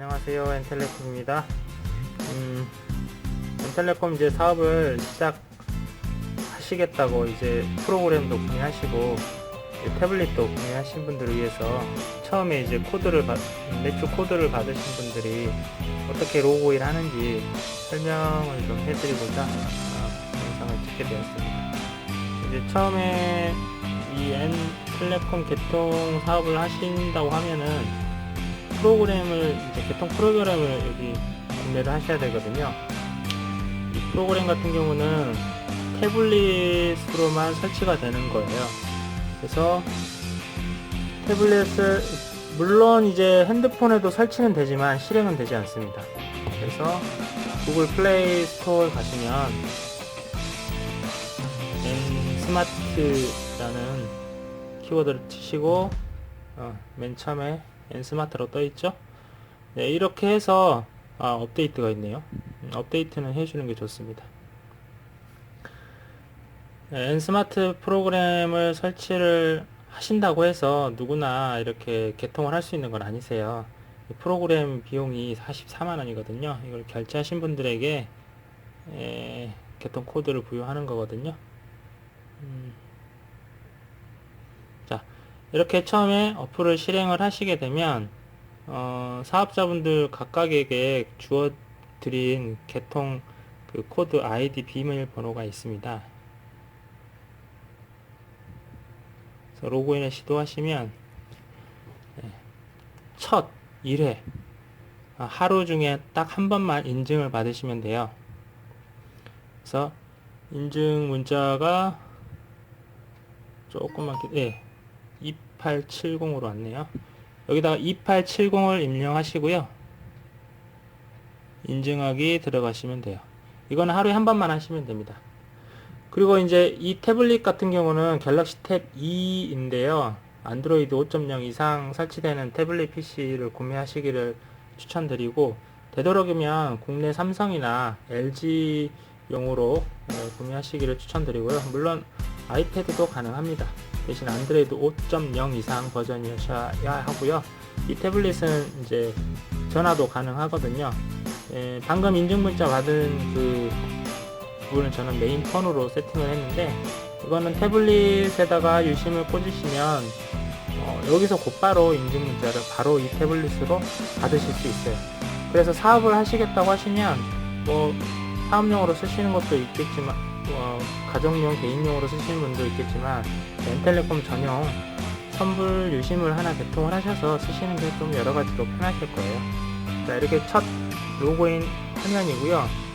안녕하세요 엔텔레콤입니다. 음, 엔텔레콤 이제 사업을 시작하시겠다고 이제 프로그램도 구매하시고 태블릿도 구매하신 분들을 위해서 처음에 이제 코드를 받, 매출 코드를 받으신 분들이 어떻게 로그인 하는지 설명을 좀 해드리고자 어, 영상을 찍게 되었습니다. 이제 처음에 이 엔텔레콤 개통 사업을 하신다고 하면은 프로그램을 이제 개통 프로그램을 여기 구매를 하셔야 되거든요. 이 프로그램 같은 경우는 태블릿으로만 설치가 되는 거예요. 그래서 태블릿을 물론 이제 핸드폰에도 설치는 되지만 실행은 되지 않습니다. 그래서 구글 플레이 스토어에 가시면 N스마트라는 키워드를 치시고 어, 맨 처음에 N스마트로 떠 있죠. 네, 이렇게 해서 아, 업데이트가 있네요. 음, 업데이트는 해주는 게 좋습니다. 네, N스마트 프로그램을 설치를 하신다고 해서 누구나 이렇게 개통을 할 수 있는 건 아니세요. 이 프로그램 비용이 44만 원이거든요. 이걸 결제하신 분들에게 에, 개통 코드를 부여하는 거거든요. 음. 자, 이렇게 처음에 어플을 실행을 하시게 되면 어, 사업자분들 각각에게 주어 드린 개통 그 코드 아이디 비밀번호가 있습니다. 그래서 로그인을 시도하시면 네, 첫 1회 아, 하루 중에 딱 한 번만 인증을 받으시면 돼요. 그래서 인증 문자가 조금만 기- 예 2870으로 왔네요. 여기다가 2870을 입력하시고요. 인증하기 들어가시면 돼요. 이거는 하루에 한 번만 하시면 됩니다. 그리고 이제 이 태블릿 같은 경우는 갤럭시 탭 2인데요. 안드로이드 5.0 이상 설치되는 태블릿 PC를 구매하시기를 추천드리고 되도록이면 국내 삼성이나 LG용으로 구매하시기를 추천드리고요. 물론 아이패드도 가능합니다. 대신 안드로이드 5.0 이상 버전이셔야 하고요. 이 태블릿은 이제 전화도 가능하거든요. 예, 방금 인증 문자 받은 그 부분은 저는 메인 폰으로 세팅을 했는데 이거는 태블릿에다가 유심을 꽂으시면 어, 여기서 곧바로 인증 문자를 바로 이 태블릿으로 받으실 수 있어요. 그래서 사업을 하시겠다고 하시면 뭐 사업용으로 쓰시는 것도 있겠지만 어, 가정용 개인용으로 쓰시는 분도 있겠지만 엔텔레콤 전용 선불 유심을 하나 개통을 하셔서 쓰시는 게 좀 여러 가지로 편하실 거예요. 자 이렇게 첫 로그인 화면이고요.